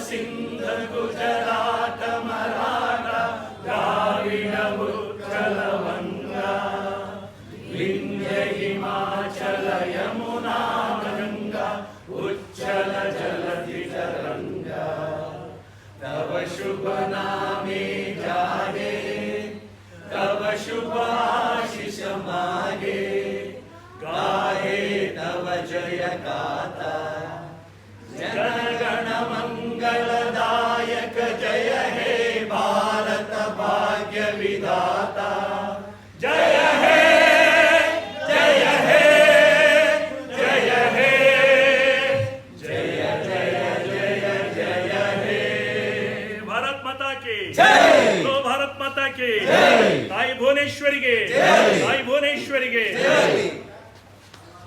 सिन्ध गुजरात मराठा द्राविड उत्कल वङ्गा विन्ध्य हिमाचल यमुना गङ्गा उच्चल जलधि तरङ्गा तव शुभ नामे जागे तव शुभ आशिष मागे गाहे तव जय गाथा विधाता जय हे जय हे जय हे। जय जय जय जय हे भारत माता की। जय। तो भारत माता की। जय। ताई भुवनेश्वरी के। जय। ताई भुवनेश्वरी के। जय।